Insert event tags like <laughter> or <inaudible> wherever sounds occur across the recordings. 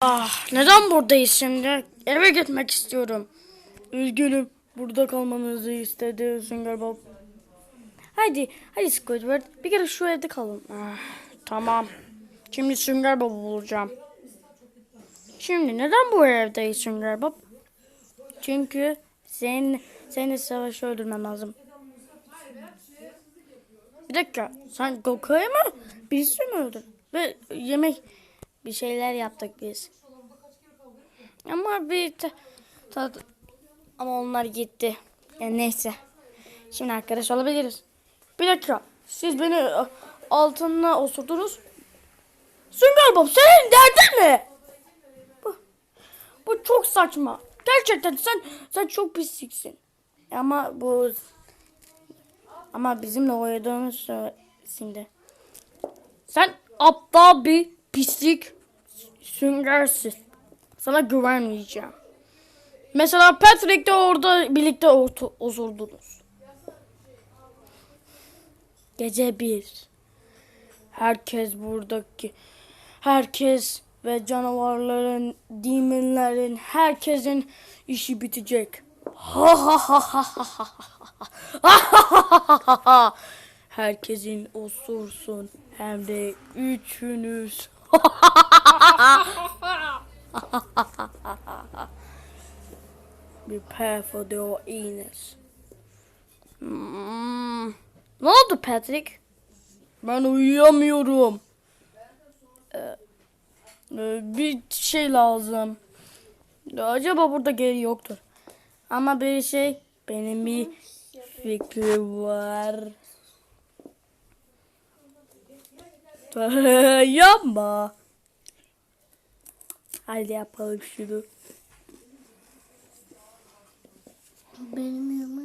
Ah, neden buradayız şimdi? Eve gitmek istiyorum. Üzgünüm. Burada kalmanızı istedi Sünger Bob. Hadi, hadi Squidward. Bir kere şu evde kalın. Ah, tamam. Şimdi Sünger Bob'u bulacağım. Şimdi neden bu evdeyiz Sünger Bob? Çünkü sen seni savaşı öldürmem lazım. Bir dakika. Sen Goku'yu mı? Birisi mi öldürdün? Ve yemek bir şeyler yaptık biz. Ama bir ta, ta- ama onlar gitti. Yani neyse. Şimdi arkadaş olabiliriz. Bir dakika. Siz beni e, altına osurdunuz. Sünger Bob senin derdin ne? Bu, bu çok saçma. Gerçekten sen sen çok pisliksin. Ama bu ama bizimle oynadığımız şimdi. Sen aptal bir pislik süngersin. Sana güvenmeyeceğim. Mesela Patrick de orada birlikte orta- osurdunuz. Gece bir. Herkes buradaki herkes ve canavarların, demonlerin, herkesin işi bitecek. Ha ha ha ha ha ha ha ha ha. Herkesin osursun hem de üçünüz. <laughs> <laughs> Prepare for the illness. Hmm. Ne oldu Patrick? Ben uyuyamıyorum. Ee, e, bir şey lazım. Acaba burada geri yoktur. Ama bir şey benim bir fikrim var. <laughs> Yapma. Hadi yapalım şunu. Benim yanıma!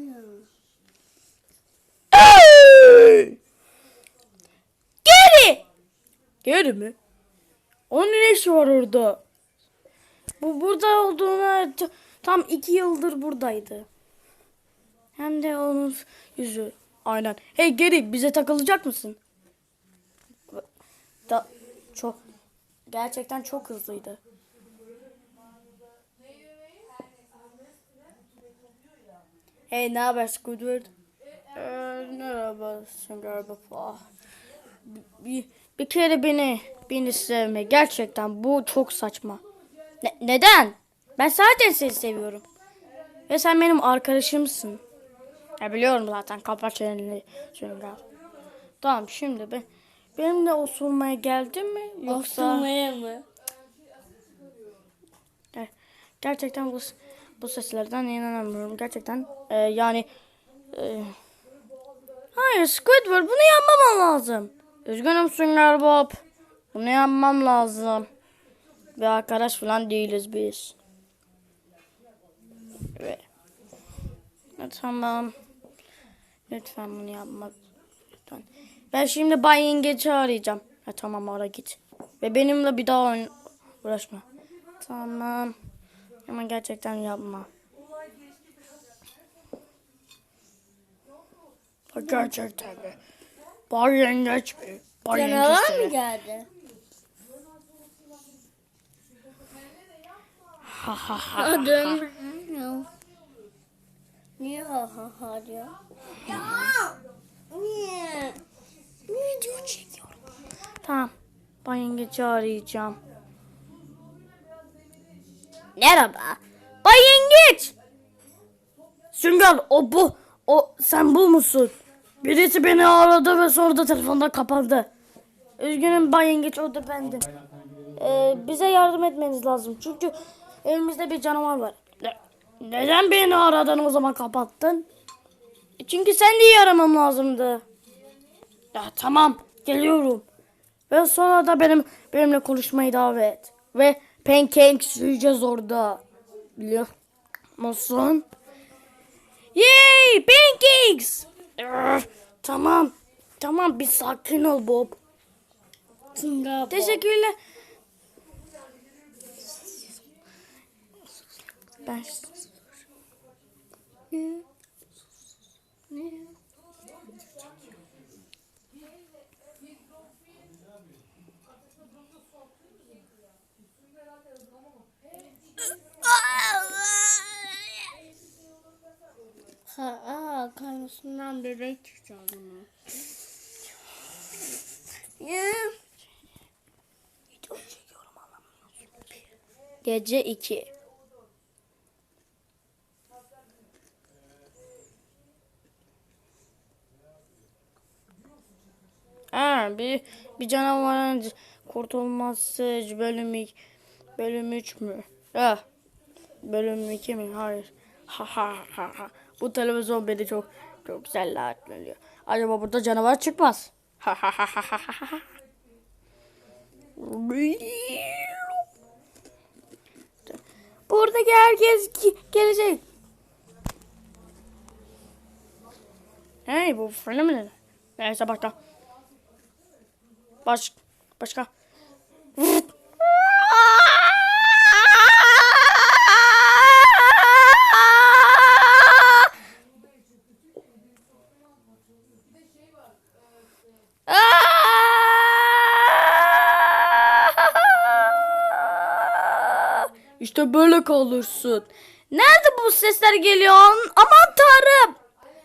Geri! Geri mi? Onun ne işi var orada? Bu burada olduğuna tam iki yıldır buradaydı. Hem de onun yüzü. Aynen. Hey geri bize takılacak mısın? Da çok gerçekten çok hızlıydı. Hey ne haber Squidward? Ee, merhaba Sünger Bob. Ah, Bir, bir kere beni beni sevme. Gerçekten bu çok saçma. Ne- neden? Ben zaten seni seviyorum. Ve sen benim arkadaşımsın. Ya biliyorum zaten kapat çeneni Sünger. Tamam şimdi ben benimle osurmaya geldin mi yoksa Osurmaya mı? Ger- gerçekten bu bu seslerden inanamıyorum gerçekten. E, yani e, hayır Squidward bunu yapmamam lazım. Üzgünüm Sünger Bob. Bunu yapmam lazım. Bir arkadaş falan değiliz biz. Ve e, tamam. Lütfen bunu yapma lütfen. Ben şimdi Bay Yengeç'i arayacağım. Ha, tamam ara git. Ve benimle bir daha uğraşma. Tamam. Ama gerçekten yapma. Gerçekten mi? Bay yengeç mi? Bay yengeç mi? mı geldi? Ha ha ha. Adım. Niye ha ha ha diyor? Ya. Niye? Video çekiyorum. Tamam. Bay yengeci arayacağım. Merhaba. Bay yengeç. Sünger o bu. O sen bu musun? Birisi beni aradı ve sonra da telefonda kapandı. Üzgünüm Bay Yengeç o da bendim. Ee, bize yardım etmeniz lazım. Çünkü elimizde bir canavar var. Ne- neden beni aradın o zaman kapattın? Çünkü sen de aramam lazımdı. Ya tamam geliyorum. Ve sonra da benim benimle konuşmayı davet. Ve pancakes yiyeceğiz orada. Biliyor musun? Yay pancakes. Üf, tamam. Tamam bir sakin ol Bob. Teşekkürler. Ben Anasından bebek çıkacak bunu. Gece 2. Ha, bir bir canavarın kurtulması bölüm bölüm 3 mü? Ha. Bölüm 2 mi? Hayır. Ha ha ha ha. Bu televizyon beni çok çok güzel rahatlıyor. Acaba burada canavar çıkmaz. Ha. Buradaki herkes gelecek. Hey bu fırını mı? Neyse başka. Baş, başka. İşte böyle kalırsın. Nerede bu sesler geliyor? Aman tanrım.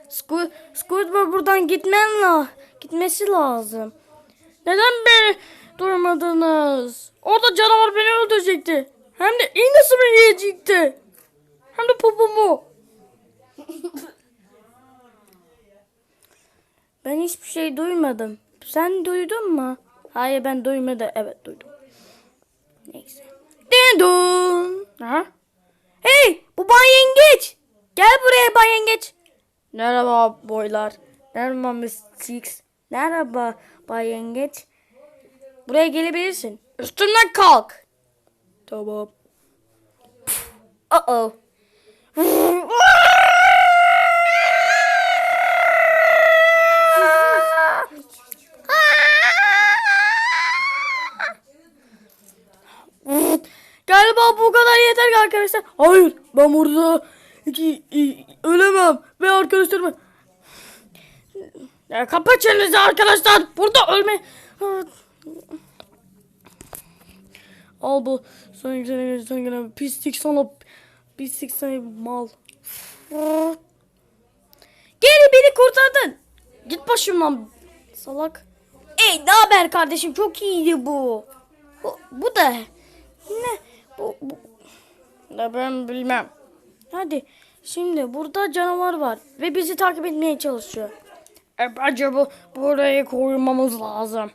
Squid, Squidward buradan gitmen la gitmesi lazım. Neden beni durmadınız? Orada canavar beni öldürecekti. Hem de iğnesimi yiyecekti. Hem de popomu. <laughs> ben hiçbir şey duymadım. Sen duydun mu? Hayır ben duymadım. Evet duydum. Neyse. Dindun. Ha? Hey bu Bay Yengeç. Gel buraya Bay Yengeç. Merhaba boylar. Merhaba Miss Six. Merhaba Bay Yengeç. Buraya gelebilirsin. Üstümden kalk. Tamam. Uh oh. Galiba bu kadar yeter arkadaşlar. Hayır ben burada iki, i- ölemem ve arkadaşlarım. Ya kapa çenenizi arkadaşlar. Burada ölme. Al bu. Sen gene sen gene pislik sana pislik sana mal. Geri beni kurtardın. Git başımdan salak. Ey ne haber kardeşim çok iyiydi bu. Bu, bu da ne? Bu, bu. Da ben bilmem. Hadi şimdi burada canavar var ve bizi takip etmeye çalışıyor. E bence bu burayı korumamız lazım.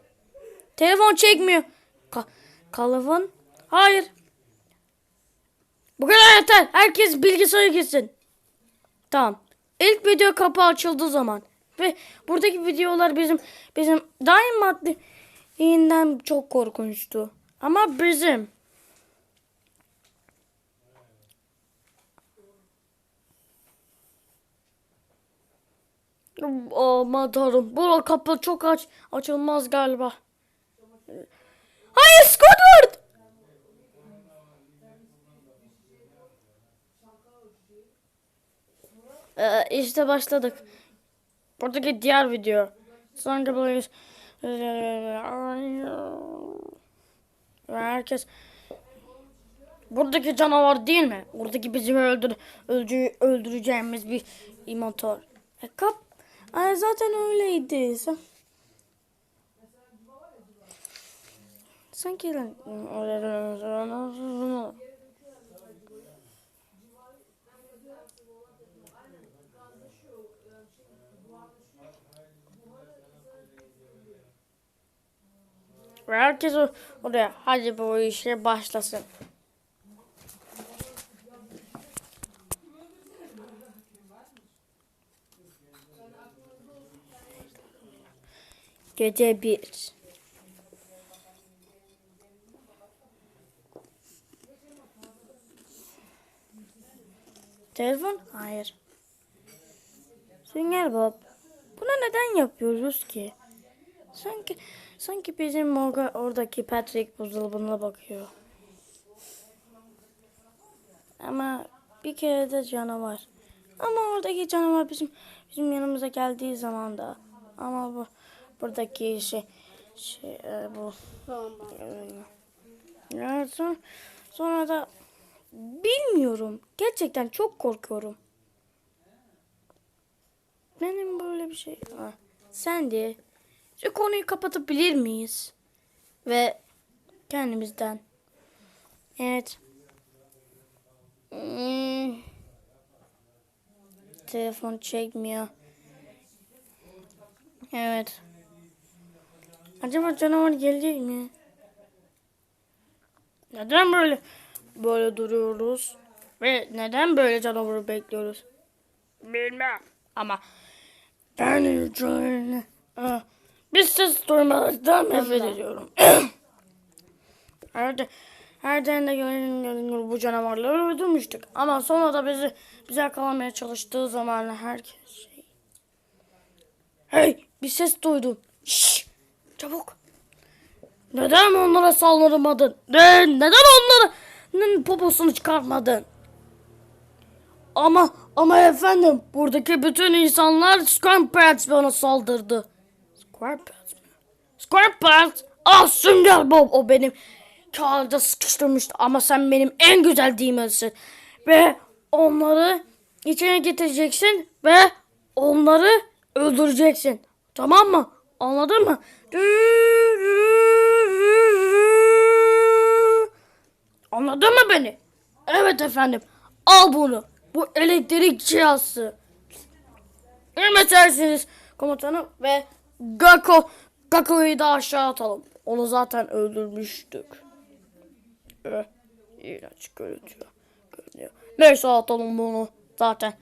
Telefon çekmiyor. Ka telefon? Hayır. Bu kadar yeter. Herkes bilgisayara gitsin. Tamam. İlk video kapı açıldığı zaman ve buradaki videolar bizim bizim daim maddeyinden çok korkunçtu. Ama bizim Aman tanrım. Bu kapı çok aç. Açılmaz galiba. Hayır Squidward! Ee, işte başladık. Buradaki diğer video. Sanki böyle herkes buradaki canavar değil mi? Buradaki bizim öldür öldü, öldüreceğimiz bir imator. E, kap Ay, zaten öyleydi. Sen... Sanki Ve herkes oraya hadi bu işe başlasın. Gece bir. Telefon? Hayır. Sünger Bob. Bunu neden yapıyoruz ki? Sanki sanki bizim orada, oradaki Patrick buzdolabına bakıyor. Ama bir kere de canavar. Ama oradaki canavar bizim bizim yanımıza geldiği zaman da ama bu buradaki şey şey e, bu sonra, sonra da bilmiyorum. Gerçekten çok korkuyorum. Benim böyle bir şey. Ha, sen de. Şu konuyu kapatabilir miyiz? Ve kendimizden. Evet. Hmm. Telefon çekmiyor. Evet. Acaba canavar gelecek mi? Neden böyle böyle duruyoruz? Ve neden böyle canavarı bekliyoruz? Bilmem. Ama ben üzerine Ah, bir ses duymalardan nefret ediyorum. <coughs> her de her derinde görünür bu canavarları öldürmüştük. Ama sonra da bizi bize yakalamaya çalıştığı zaman herkes şey. Hey bir ses duydum. Şşş çabuk. Neden onlara saldırmadın? Ne, neden onların poposunu çıkartmadın? Ama ama efendim buradaki bütün insanlar Squarepants bana saldırdı. Squarepants mı? Squarepants! Ah Sünger Bob o benim kağıda sıkıştırmıştı ama sen benim en güzel demonsin. Ve onları içine getireceksin ve onları öldüreceksin. Tamam mı? Anladın mı? Anladın mı beni? Evet efendim. Al bunu. Bu elektrik cihazı. Emredersiniz komutanım ve Gako Gako'yu da aşağı atalım. Onu zaten öldürmüştük. Eh, iğrenç görünüyor. görünüyor. Neyse atalım bunu zaten.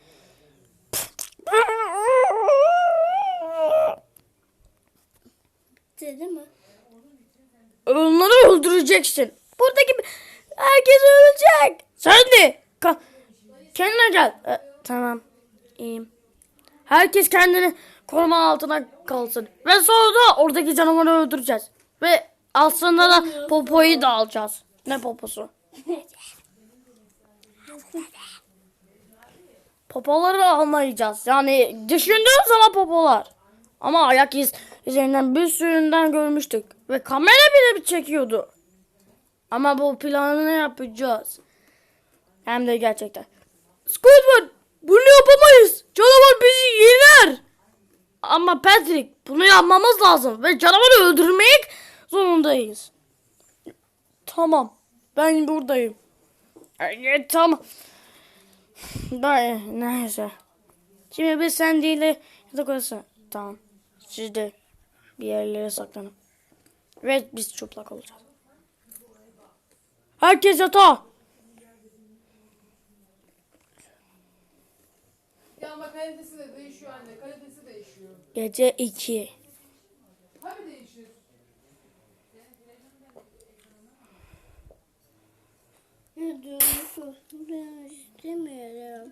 Dedi mi? Onları öldüreceksin. Buradaki herkes ölecek. Sen de. Ka- kendine gel. E, tamam. İyiyim. Herkes kendini koruma altına kalsın. Ve sonra da oradaki canavarı öldüreceğiz. Ve aslında da popoyu da alacağız. Ne poposu? Popoları almayacağız. Yani düşündüğüm zaman popolar. Ama ayak iz üzerinden bir süründen görmüştük. Ve kamera bile bir çekiyordu. Ama bu planını yapacağız. Hem de gerçekten. Squidward bunu yapamayız. Canavar bizi yener. Ama Patrick bunu yapmamız lazım. Ve canavarı öldürmek zorundayız. Tamam. Ben buradayım. Evet, tamam. Neyse. Şimdi biz sen değil de yatak odası. Tamam. Siz de bir yerlere saklanın. Ve biz çıplak olacağız. Herkes yatağa. Ya ama kalitesi de değişiyor anne. Kalitesi değişiyor. Gece 2. Tabii değişir. Ne diyorsun? Ben istemiyorum.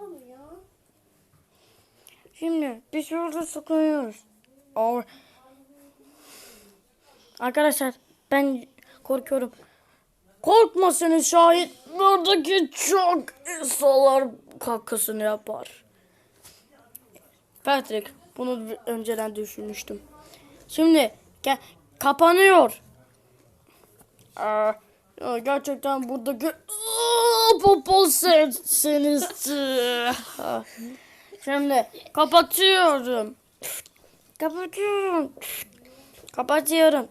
Ama ya. Şimdi biz şurada saklanıyoruz. Or- Arkadaşlar ben korkuyorum. Korkmasınız şahit. Buradaki çok insanlar kakasını yapar. Patrick bunu önceden düşünmüştüm. Şimdi kapanıyor. Aa, gerçekten buradaki Aa, popol sensiniz. <laughs> Şimdi kapatıyorum. Kapatıyorum. Kapatıyorum.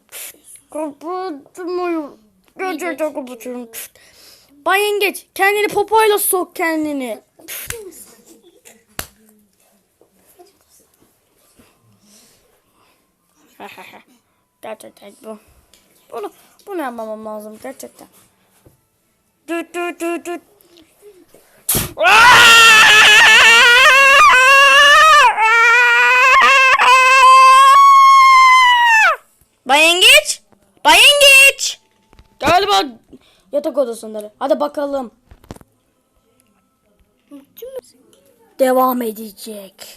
Kapatmıyorum. Gerçekten kapatıyorum. Bayın geç. Kendini popoyla sok kendini. <laughs> gerçekten bu. Bunu, bunu yapmamam lazım gerçekten. Düt düt düt düt. Bayın geç. Bayın geç. Galiba yatak odasındalar. Hadi bakalım. Devam edecek.